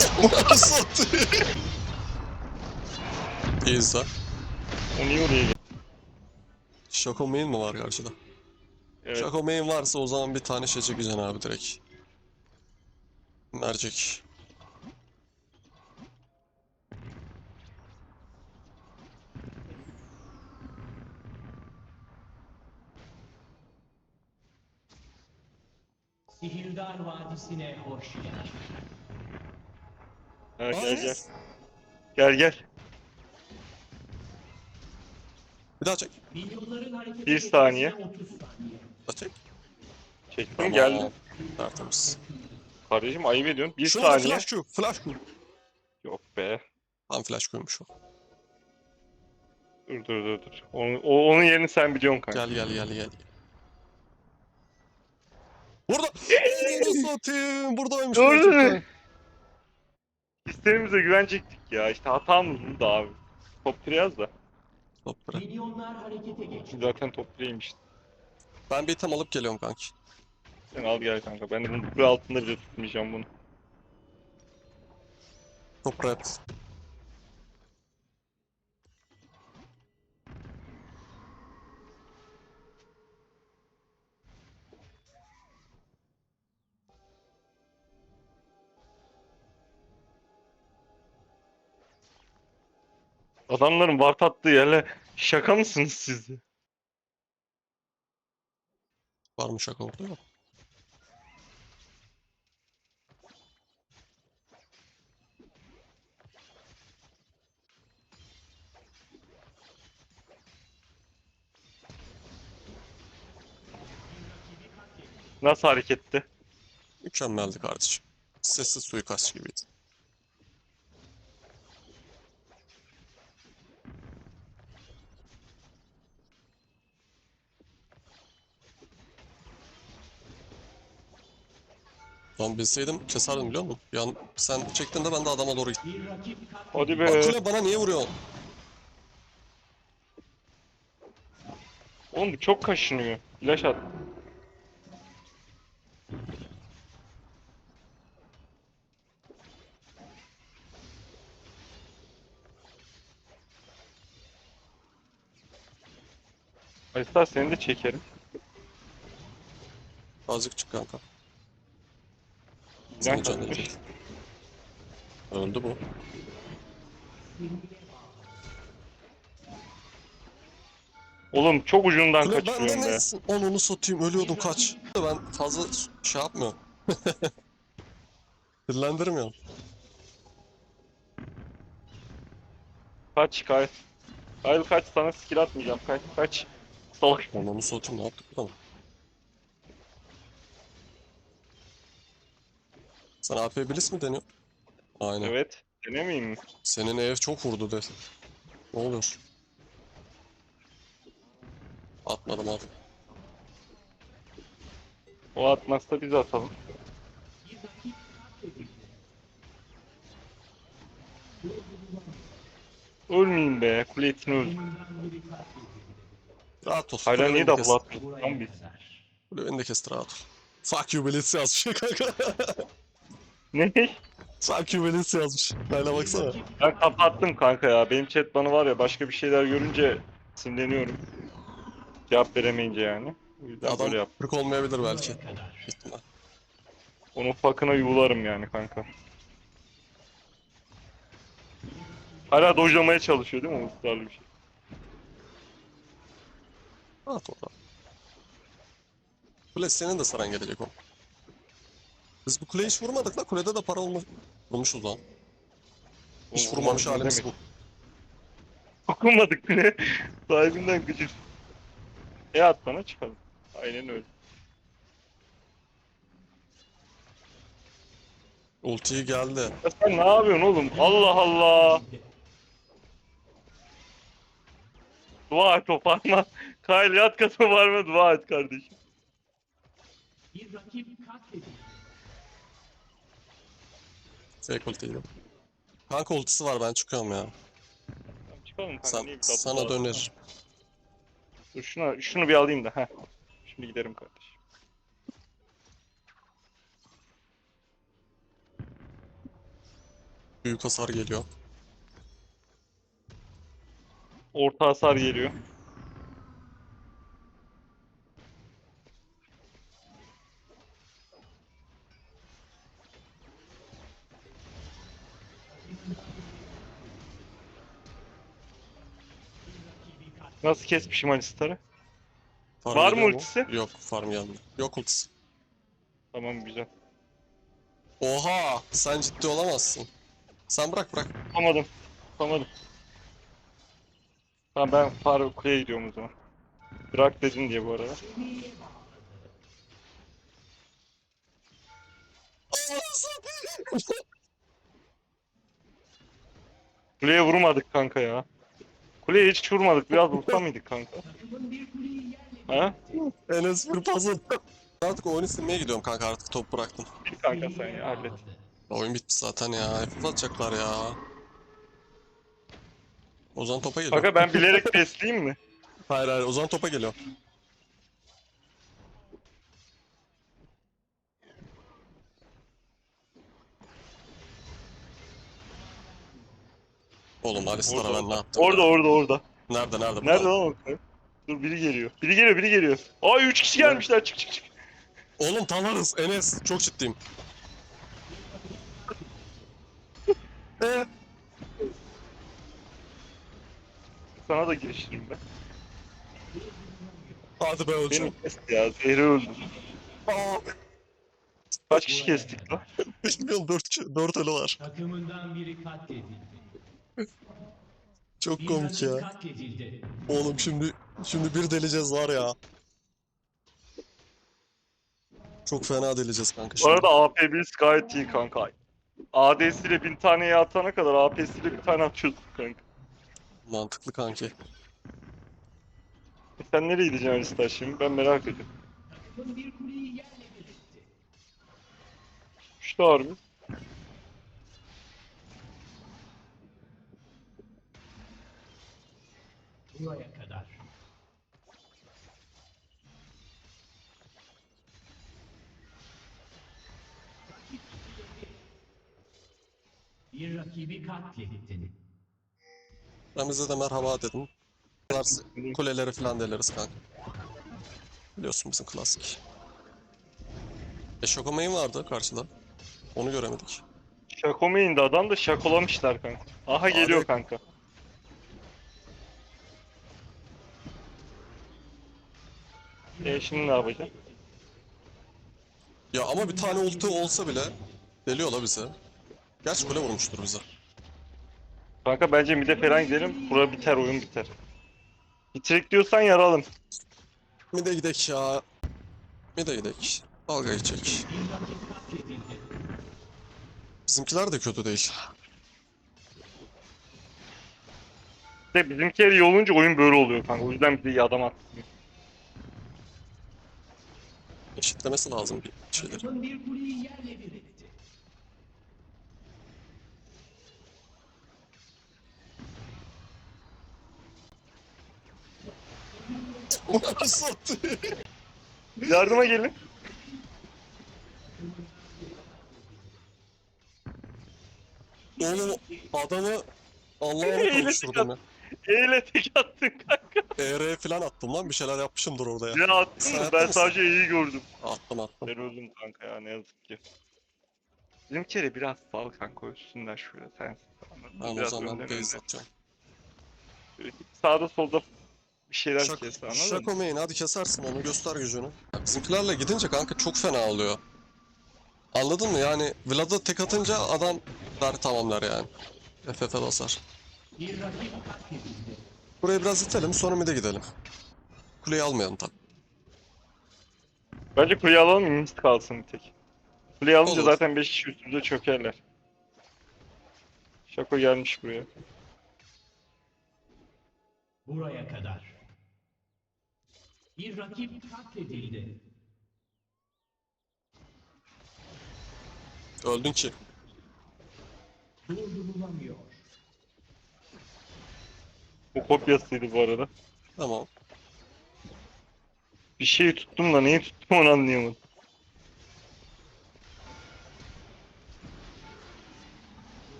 Satıyor. İzle. O niye oraya geldi? Şako main mi var karşıda? Evet. Şako main varsa o zaman bir tane şey çekeceksin abi direkt. Mercek. Sihirdar Vadisi'ne hoş geldin. Ha, gel gel. Gel gel. Bir daha çek. Bir saniye. geçmesine 30 saniye. Bir daha çek. Çektim Tamam. geldi. Tertemiz. Kardeşim ayıp ediyorsun. Bir Şurada saniye. flash Q. Flash Q. Yok be. Tam flash Q'ymuş o. Dur dur dur dur. Onun, o, onun yerini sen biliyorsun kanka. Gel gel gel gel. Burada. Onu satayım. Buradaymış Dur. Gerçekten. Hislerimize güvenecektik ya. İşte hatamız da abi. Top 3 yaz da. Hop bre. Milyonlar harekete geçti. Zaten top 3'ymiş. Ben bir item alıp geliyorum kanki. Sen al gel kanka. Ben de bunu bu altında bile tutmayacağım bunu. Çok rahat. Adamların vart attığı yerle şaka mısınız siz? Var mı şaka orada yok. Nasıl hareketti? Mükemmeldi kardeşim. Sessiz suikastçı gibiydi. Lan bilseydim keserdim biliyor musun? Yani sen çektiğinde ben de adama doğru gittim. Hadi be. kule bana niye vuruyorsun? Oğlum bu çok kaşınıyor. İlaç at. Alistar seni de çekerim. Azıcık çık kanka. Katmış. çek. Öldü bu. Oğlum çok ucundan Kule kaçıyorum bende be. nesin? Onu satayım ölüyordum kaç. Ben fazla şey yapmıyorum. Dillendirmiyorum. Kaç kaç. Hayır kaç sana skill atmayacağım. Kaç kaç. Salak. Onu satayım ne yaptık burada? Sen AP Bliss mi deniyor? Aynen. Evet. Denemeyeyim mi? Senin ev çok vurdu de. Ne oluyor? Atmadım abi. O atmazsa biz atalım. Ölmeyeyim be. Kule etini öl. Rahat ol. Hala niye double atmıyorsun? Tam bir. kadar. Kulübeni de kes rahat ol. Fuck you Bliss yazmış kanka. Ne? You Bliss yazmış. Hala baksana. Ben kapattım kanka ya. Benim chat bana var ya başka bir şeyler görünce sinirleniyorum. Cevap veremeyince yani. O yüzden Adam böyle yap. kırık olmayabilir belki. İhtimal. Onun fakına yuvarım yani kanka. Hala dojlamaya çalışıyor değil mi o ısrarlı bir şey? Rahat ol. Kule senin de saran gelecek o. Biz bu kuleye hiç vurmadık la. Kulede de para olmuş. Vurmuşuz lan. Hiç vurmamış halimiz bu. Dokunmadık bile. Sahibinden gıcır. E at bana çıkalım. Aynen öyle. Ultiyi geldi. Ya sen ne yapıyorsun oğlum? Allah Allah. Dua et o parma. Kyle yat kata varma dua et kardeşim. Bir rakip katledildi. Fake ultiydi. Kanka ultisi var ben çıkıyorum ya. Tamam, Çıkalım kanka. Sen, bir sana var? döner. Dur şuna, şunu bir alayım da. Heh. Şimdi giderim kardeşim. Büyük hasar geliyor. Orta hasar geliyor. Nasıl kesmişim Alistar'ı? Farm Var mı ultisi? Yok farm geldi. Yok ultisi. Tamam güzel. Oha! Sen ciddi olamazsın. Sen bırak bırak. Tutamadım. Tutamadım. Tamam ben Faruk Kuleye gidiyorum o zaman. Bırak dedin diye bu arada. Kuleye vurmadık kanka ya. Kuleye hiç vurmadık. Biraz vursa mıydık kanka? Ha? Enes bir puzzle. Artık oyunu silmeye gidiyorum kanka artık top bıraktım. Bir kanka sen ya hallet. Oyun bitti zaten ya. FF atacaklar ya. Ozan topa geliyor. Kanka ben bilerek besleyeyim mi? Hayır hayır Ozan topa geliyor. Oğlum Alistar'a ben ne yaptım? Orada ya? orada orada. Nerede nerede? Nerede lan o? Dur biri geliyor. Biri geliyor biri geliyor. Ay 3 kişi gelmişler çık çık çık. Oğlum tanırız Enes. Çok ciddiyim. Ee, Sana da girişirim ben. hadi be öleceğim. Beni kesti ya. Zehri öldü. Aa, Kaç kişi kestik lan? bilmiyorum 4, 4 ölü var. Takımından biri katledildi. Çok komik ya. Oğlum şimdi şimdi bir deleceğiz var ya. Çok fena deleceğiz kanka Bu şimdi. arada AP'miz gayet iyi kanka. AD'siyle bin taneye atana kadar AP'siyle bir tane atıyorsun kanka. Mantıklı kanki. E sen nereye gideceksin Alistar şimdi? Ben merak ediyorum. Etti. İşte harbi. Buraya kadar. Bir rakibi katlettin. Ben bize de merhaba dedim. Varsa Kuleleri falan deleriz kanka. Biliyorsun bizim klasik. E Şokomay'ın vardı karşıda. Onu göremedik. Şakoma indi adam da şakolamışlar kanka. Aha geliyor Abi- kanka. E şimdi ne yapacağız? Ya ama bir tane ulti olsa bile deliyor la bize. Gerçi kule vurmuştur bize. Kanka bence mide falan gidelim. Bura biter oyun biter. Bitirik diyorsan yaralım. Bir de gidek ya. Bir de gidek. Dalga geçecek. Bizimkiler de kötü değil. İşte bizimkileri iyi olunca oyun böyle oluyor kanka. O yüzden bir de iyi adam at. Eşitlemesi lazım bir şeyleri. Yardıma gelin. Oğlum adamı Allah'a konuşturdum ya. Eyle tek attın kanka. ER falan attım lan bir şeyler yapmışımdır orada ya. Ne attın Sen Ben sadece iyi gördüm. Attım attım. Ben öldüm kanka ya ne yazık ki. Bizimkileri biraz sal kanka üstünden şöyle sen. Ben o zaman base atacağım. Sağda solda bir şeyler Şak kes anladın mı? Şako main hadi kesersin onu göster gücünü. Ya Bizimkilerle gidince kanka çok fena oluyor. Anladın mı yani Vlad'a tek atınca adam der tamamlar yani. FF basar. Bir rakip katledildi. Burayı biraz itelim sonra mid'e gidelim. Kuleyi almayalım tabi. Bence kuleyi alalım inist kalsın bir tek. Kuleyi alınca Olur. zaten 5 kişi üstümüze çökerler. Şako gelmiş buraya. Buraya kadar. Bir rakip katledildi. Öldün ki. Durdurulamıyor. O kopyasıydı bu arada. Tamam. Bir şeyi tuttum da neyi tuttum onu anlayamadım.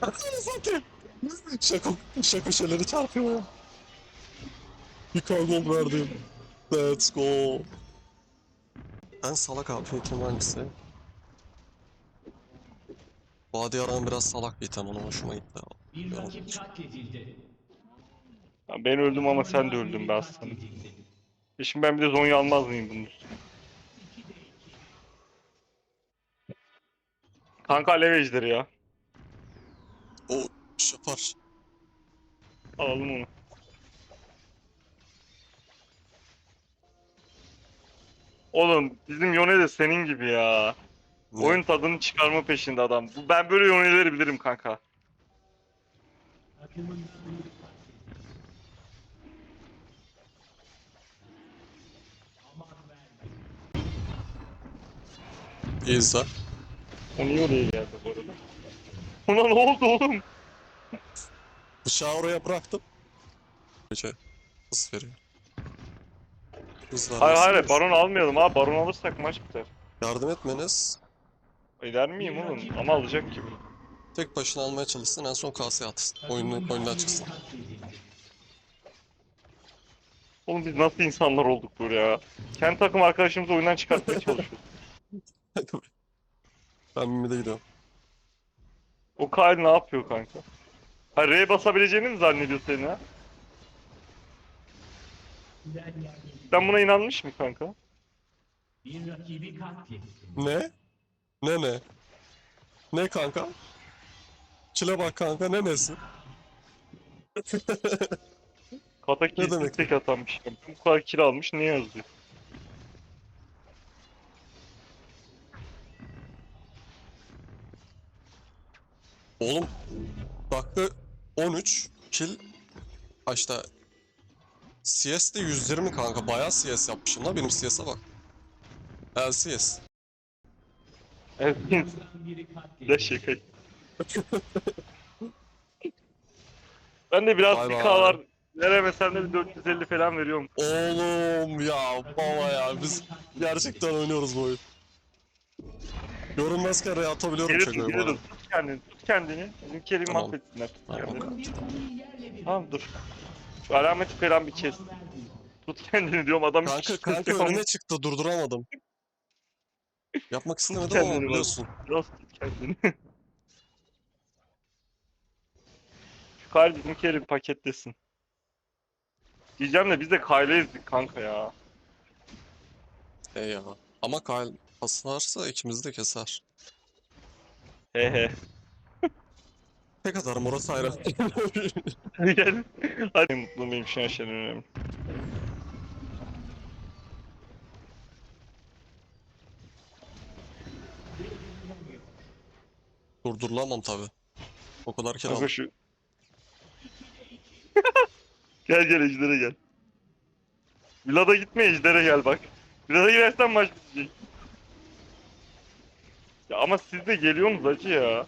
Zaten şaka, şaka şeyleri çarpıyor ya. Bir kargol verdim. Let's go. Ben salak abi item hangisi? Vadi Aran biraz salak bir item ona hoşuma gitti. Bir rakip katledildi. Ya Ben öldüm ama sen de öldün be aslanım. E şimdi ben bir de Zonya almaz mıyım bunun üstüne? Kanka alev ejderi ya. O iş yapar. Alalım onu. Oğlum bizim Yone de senin gibi ya. Ne? Oyun tadını çıkarma peşinde adam. Ben böyle Yone'leri bilirim kanka. İzle. O niye oraya geldi bu arada? Ona ne oldu oğlum? Bıçağı oraya bıraktım. Bıçağı hız veriyor. Hız Hayır hayır baron almayalım ha. Baron alırsak maç biter. Yardım etmeniz Eder miyim oğlum? Ama alacak gibi. tek başına almaya çalışsın en son kaseye atsın. Oyunu, Takımından oyundan çıksın. Oğlum biz nasıl insanlar olduk böyle ya? Kendi takım arkadaşımızı oyundan çıkartmaya çalışıyoruz. Ben Mimi'de gidiyorum. O Kyle ne yapıyor kanka? Ha R'ye basabileceğini mi zannediyor seni ha? Sen buna inanmış mı kanka? Bir rakibi katletti. Ne? Ne ne? Ne kanka? Çile bak kanka ne nesi? Kata Ne demek? tek atanmış. Bu kadar kill almış ne yazıyor? Oğlum dakika 13 kill kaçta? CS de 120 kanka bayağı CS yapmışım la benim CS'e bak. LCS. Evet. Katledildi. şaka. ben de biraz Vay be. dikalar veremesen de bir 450 falan veriyorum. Oğlum ya baba ya biz gerçekten oynuyoruz bu oyun. Görünmezken R'ye atabiliyorum Geri tut, bu arada. Kendini, tut kendini. Kerim'i Tamam. mahvetsinler. Tut Tamam, kendini. Tamam dur. Şu alameti falan bir kes. Tut kendini diyorum adam hiç Kanka kanka önüne çıktı durduramadım. Yapmak istemedim ama biliyorsun. Biraz tut kendini. Şu bizim Kerim paketlesin. Diyeceğim de biz de Kyle'ı ezdik kanka ya. E ya. Ama Kyle paslarsa ikimizi de keser. He he. Tek atarım orası ayrı. Hadi gel. Hadi mutlu benim şu an şeyden önemli. Durdurulamam tabi. O kadar kill Kanka şu... gel gel Ejder'e gel. Vlad'a gitme Ejder'e gel bak. Vlad'a girersen maç bitecek. Ama siz de geliyorsunuz acı ya.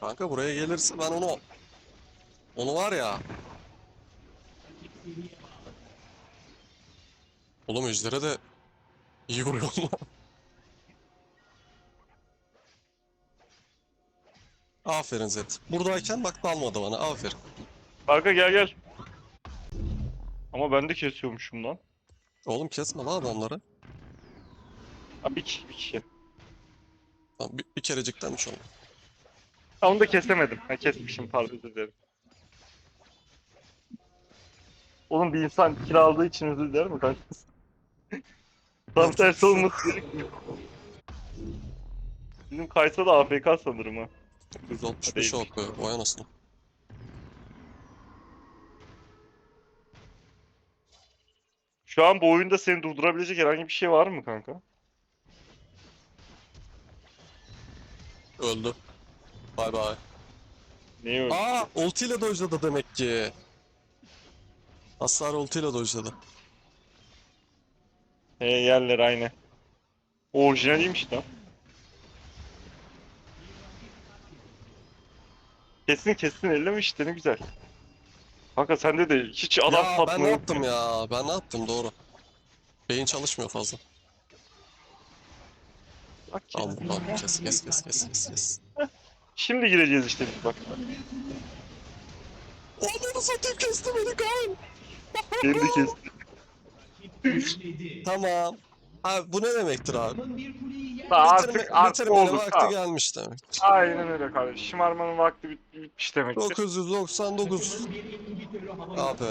Kanka buraya gelirse ben onu... Onu var ya. Oğlum Ejder'e de iyi vuruyor lan. Aferin Zed. Buradayken bak dalmadı bana. Aferin. Kanka gel gel. Ama ben de kesiyormuşum lan. Oğlum kesme lan adamları. Ha bir kişi bir kişi. Tamam, bir, bir kerecikten üç oldu. Ha onu da kesemedim. Ha kesmişim pardon özür dilerim. Oğlum bir insan kiraladığı için özür diler mi kanka? Tam tersi olması gerekmiyor. Bizim Kaysa da AFK sanırım ha. 165 Değilmiş. ok be. Vay anasını. Şu an bu oyunda seni durdurabilecek herhangi bir şey var mı kanka? Öldü. Bay bay. Neyi öyle? Aa ultiyle dojladı demek ki. Hasar ultiyle dojladı. He yerler aynı. Orijinaliymiş lan. Kesin kesin elleme işte ne güzel. Kanka sende de hiç adam ya ben ne yaptım ya? Ben ne yaptım doğru. Beyin çalışmıyor fazla. Bak Al kesin. buradan kes kes kes kes kes kes. Şimdi gireceğiz işte biz bak. Onları satayım kesti beni Kaan. Kendi kesti. Tamam. Abi bu ne demektir abi? Yer Artık Bitirme, artık oldu. vakti Tamam. gelmiş demek. Aynen öyle kardeşim. Şımarmanın vakti bit- bitmiş demektir. 999 Takımın bir inhibitörü havaya abi.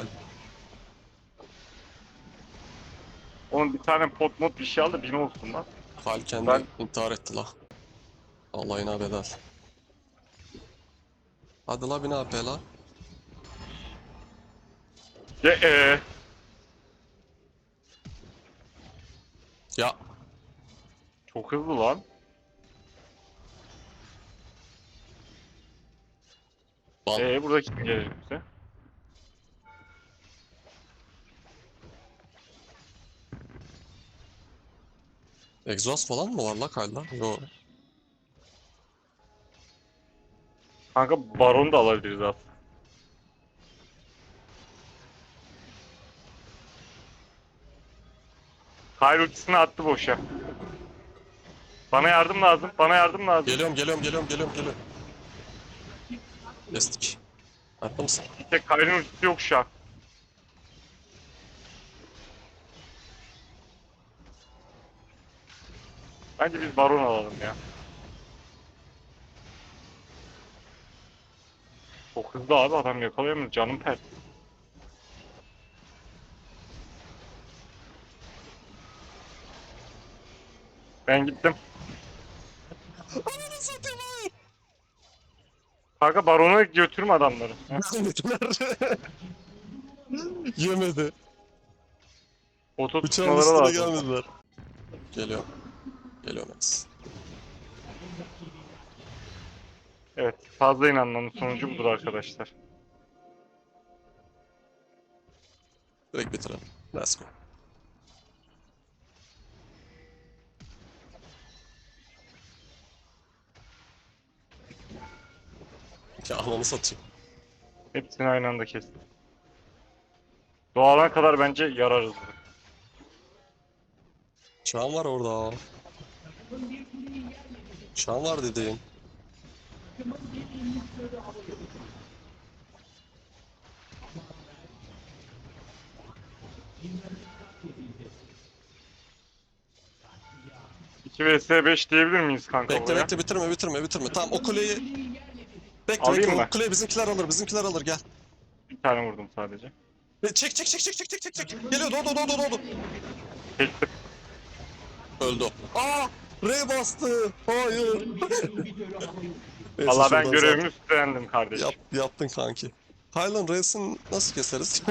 Onun bir tane pot mod bir şey aldı bin olsun lan. Falken Ben- de intihar etti la. Allah'ına bedel. Hadi la bin AP la. Ya ee. Ya Çok hızlı lan. lan Ee burada kim gelecek bize? Egzoz falan mı var la kayda? Yo. Kanka baron da alabiliriz aslında. Hayır ultisini attı boşa. Bana yardım lazım. Bana yardım lazım. Geliyorum geliyorum geliyorum geliyorum geliyorum. Kestik. Hatta mısın? Bir tek Kyrie'nin ultisi yok şu an. Bence biz baron alalım ya. Çok hızlı abi adam yakalayamıyor canım pert. Ben gittim. Kanka barona götürme adamları. Yemedi. Oto tutmaları üstüne lazım. gelmediler. Geliyor. Max. Evet fazla inanmanın sonucu budur arkadaşlar. Direkt bitirelim. Let's go. Ya ananı satayım. Hepsini aynı anda kestim. Doğana kadar bence yararız. An var orada. Takımın bir kuleyi yerle bir. Şu an var dediğin. 2 vs 5 diyebilir miyiz kanka Bekle bekle bitirme bitirme bitirme. Tamam o kuleyi bekle Alayım bekle mı? o kuleyi bizimkiler alır bizimkiler alır gel. Bir tane vurdum sadece. Ve Çek çek çek çek çek çek çek çek. Geliyor doğdu doğdu doğdu. Çektim. Öldü o. Aa! R bastı. Hayır. Neyse, Valla ben şuradan görevimi üstlendim kardeşim. Yap, yaptın kanki. Kylan Reis'in nasıl keseriz?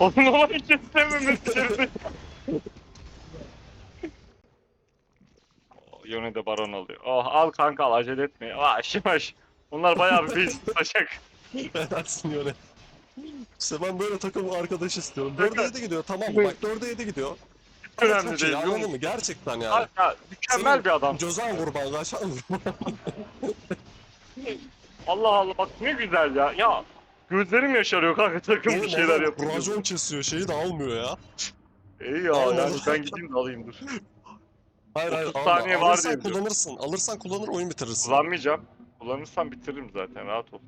Onun olayı kesememesi gerekiyor. Yone de baron alıyor. Oh al kanka al acele etme. Yavaş yavaş. Onlar bayağı bir base tutacak. Helalsin Yone. İşte ben böyle takım arkadaş istiyorum. 4'e 7 gidiyor tamam? Bak 4'e 7 gidiyor. Önemli değil, anladın yok. mı? Gerçekten yani. Kanka mükemmel bir adam. Cozan kurban, kurban. Allah Allah bak ne güzel ya. Ya gözlerim yaşarıyor kanka takım bir şeyler yapıyor. Racon kesiyor şeyi de almıyor ya. İyi ya Allah yani ben gideyim de alayım dur. Hayır hayır 30 alma. saniye var Alırsan diye kullanırsın. Alırsan kullanır oyun bitirirsin. Kullanmayacağım. Kullanırsam bitiririm zaten rahat ol.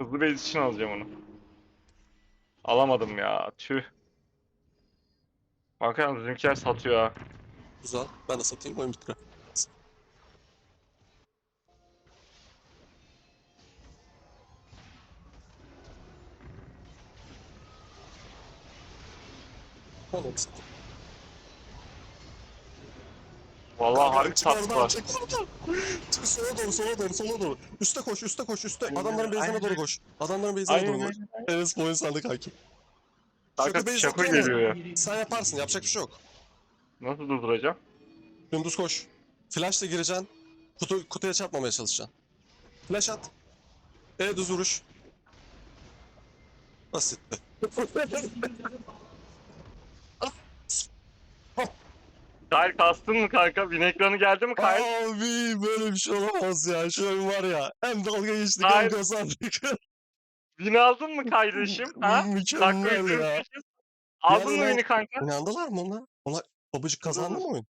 Hızlı base için alacağım onu. Alamadım ya tüh. Kanka bizimkiler satıyor ha. Güzel. Ben de satayım oyun bitirir. Oğlum satayım. Vallahi harbi var. çık sola doğru, sola doğru, sola doğru. Üste koş, üste koş, üste. Adamların base'ine doğru koş. Adamların base'ine doğru koş. Evet, oyun sende kanki. Kanka Şaka base şaka geliyor ya. Sen yaparsın, yapacak bir şey yok. Nasıl durduracağım? Dümdüz koş. Flash'la gireceksin. Kutu, kutuya çarpmamaya çalışacaksın. Flash at. E düz vuruş. Basitti. Kyle kastın mı kanka? Bin ekranı geldi mi Kyle? Abi böyle bir şey olamaz ya. Şöyle var ya. Hem dalga geçtik hem Hayır. kazandık. Bin aldın mı kardeşim? ha? Dakika Mükemmel ya. Aldın mı Yarın- beni kanka? İnandılar mı ona? Ona babacık kazandı mı oyun?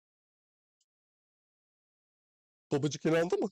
Babacık inandı mı?